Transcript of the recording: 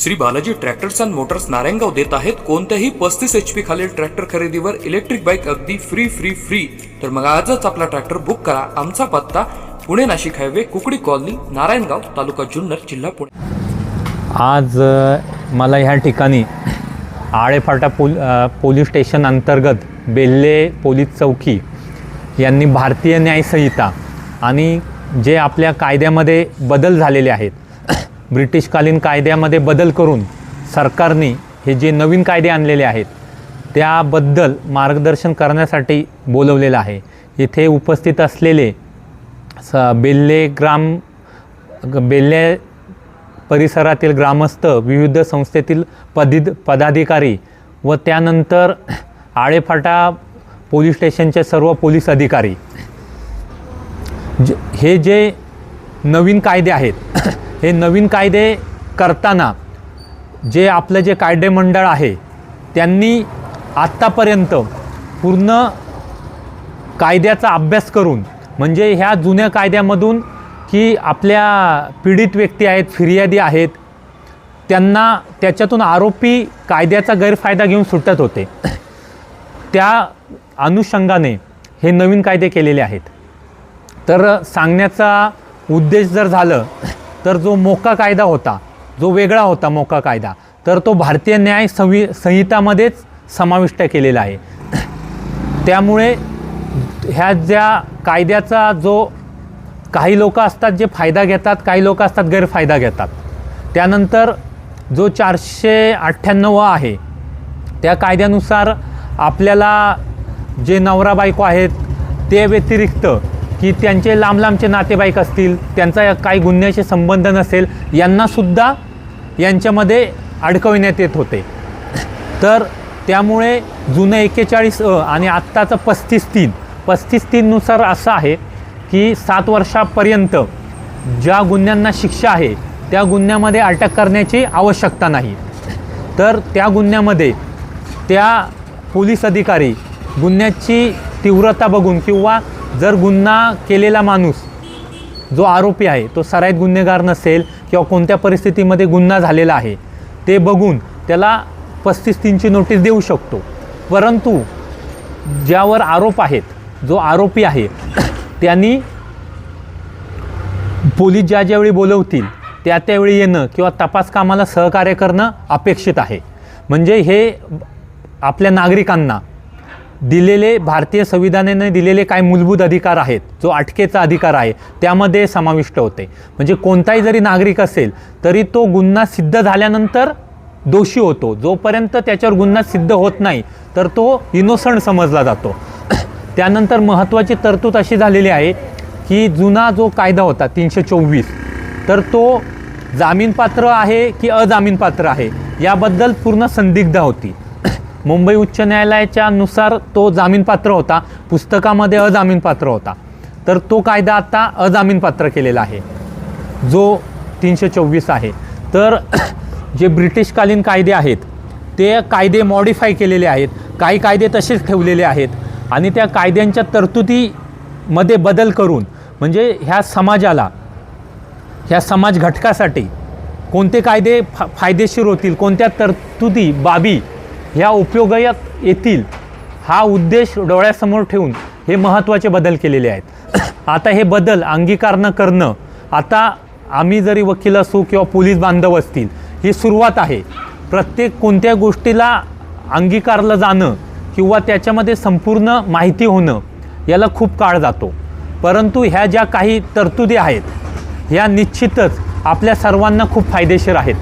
Shri Balaji tractors and motors Narayangaon देत आहेत. कोणत्याही पस्तीस एच पी खालील ट्रॅक्टर खरेदीवर इलेक्ट्रिक बाईक अगदी फ्री फ्री फ्री तर मग आजच आपला ट्रॅक्टर बुक करा. आमचा पत्ता पुणे नाशिक हायवे कुकडी कॉलनी नारायणगाव तालुका जुन्नर जिल्हा पुणे. आज अ, मला ह्या ठिकाणी आळेफाटा पोल अ, पोलीस स्टेशन अंतर्गत बेल्ले पोलीस चौकी यांनी भारतीय न्यायसंहिता आणि जे आपल्या कायद्यामध्ये बदल झालेले आहेत ब्रिटिशकालीन कायद्यामध्ये बदल करून सरकारने हे जे नवीन कायदे आणलेले आहेत त्याबद्दल मार्गदर्शन करण्यासाठी बोलवलेलं आहे. इथे उपस्थित असलेले स बेल्ले ग्राम बेल्ले परिसरातील ग्रामस्थ विविध संस्थेतील पदिद पदाधिकारी व त्यानंतर आळेफाटा पोलीस स्टेशनचे सर्व पोलीस अधिकारी. ज हे जे नवीन कायदे आहेत हे नवीन कायदे करताना जे आपलं जे कायदेमंडळ आहे त्यांनी आत्तापर्यंत पूर्ण कायद्याचा अभ्यास करून म्हणजे ह्या जुन्या कायद्यामधून की आपल्या पीडित व्यक्ती आहेत फिर्यादी आहेत त्यांना त्याच्यातून आरोपी कायद्याचा गैरफायदा घेऊन सुटत होते. त्या अनुषंगाने हे नवीन कायदे केलेले आहेत. तर सांगण्याचा उद्देश जर झालं तर जो मोका कायदा होता जो वेगळा होता मोका कायदा तर तो भारतीय न्याय संवि संहितामध्येच समाविष्ट केलेला आहे. त्यामुळे ह्या ज्या कायद्याचा जो काही लोक असतात जे फायदा घेतात काही लोक असतात गैरफायदा घेतात. त्यानंतर जो चारशे अठ्ठ्याण्णव आहे त्या कायद्यानुसार आपल्याला जे नवरा बायको आहेत ते व्यतिरिक्त की त्यांचे लांब लांबचे नातेवाईक असतील त्यांचा काही गुन्ह्याशी संबंध नसेल यांनासुद्धा यांच्यामध्ये अडकविण्यात येत होते. तर त्यामुळे जुनं एक्केचाळीस अ आणि आत्ताचं पस्तीस तीन पस्तीस तीननुसार असं आहे की सात वर्षापर्यंत ज्या गुन्ह्यांना शिक्षा आहे त्या गुन्ह्यामध्ये अटक करण्याची आवश्यकता नाही. तर त्या गुन्ह्यामध्ये त्या पोलीस अधिकारी गुन्ह्याची तीव्रता बघून किंवा जर गुन्हा केलेला माणूस जो आरोपी आहे तो सराईत गुन्हेगार नसेल किंवा कोणत्या परिस्थितीमध्ये गुन्हा झालेला आहे ते बघून त्याला पस्तीस तीनची नोटीस देऊ शकतो. परंतु ज्यावर आरोप आहेत जो आरोपी आहे त्यांनी पोलीस ज्या ज्यावेळी बोलवतील त्या त्यावेळी येणं किंवा तपास कामाला सहकार्य करणं अपेक्षित आहे. म्हणजे हे आपल्या नागरिकांना दिलेले भारतीय संविधानाने दिलेले काही मूलभूत अधिकार आहेत जो अटकेचा अधिकार आहे त्यामध्ये समाविष्ट होते. म्हणजे कोणताही जरी नागरिक असेल तरी तो गुन्हा सिद्ध झाल्यानंतर दोषी होतो. जोपर्यंत त्याच्यावर गुन्हा सिद्ध होत नाही तर तो इनोसंट समजला जातो. त्यानंतर महत्त्वाची तरतूद अशी झालेली आहे की जुना जो कायदा होता तीनशे चोवीस तर तो जामीनपात्र आहे की अजामीनपात्र आहे याबद्दल पूर्ण संदिग्ध होती. मुंबई उच्च न्यायालयाच्या नुसार तो जामीनपात्र होता. पुस्तकामध्ये अजामीनपात्र होता. तर तो कायदा आता अजामीनपात्र केलेला आहे. जो तीनशे चोवीस आहे. तर जे ब्रिटिशकालीन कायदे आहेत ते कायदे मॉडिफाय केलेले आहेत. काही कायदे तसेच ठेवलेले आहेत. आणि त्या कायद्यांच्या तरतुदीमध्ये बदल करून म्हणजे ह्या समाजाला ह्या समाज घटकासाठी कोणते कायदे फा फायदेशीर होतील कोणत्या तरतुदी बाबी ह्या उपयोगात येतील हा उद्देश डोळ्यासमोर ठेवून हे महत्त्वाचे बदल केलेले आहेत. आता हे बदल अंगीकारणं करणं आता आम्ही जरी वकील असू किंवा पोलीस बांधव असतील ही सुरुवात आहे. प्रत्येक कोणत्या गोष्टीला अंगीकारलं जाणं किंवा त्याच्यामध्ये संपूर्ण माहिती होणं याला खूप काळ जातो. परंतु ह्या ज्या काही तरतुदी आहेत ह्या निश्चितच आपल्या सर्वांना खूप फायदेशीर आहेत.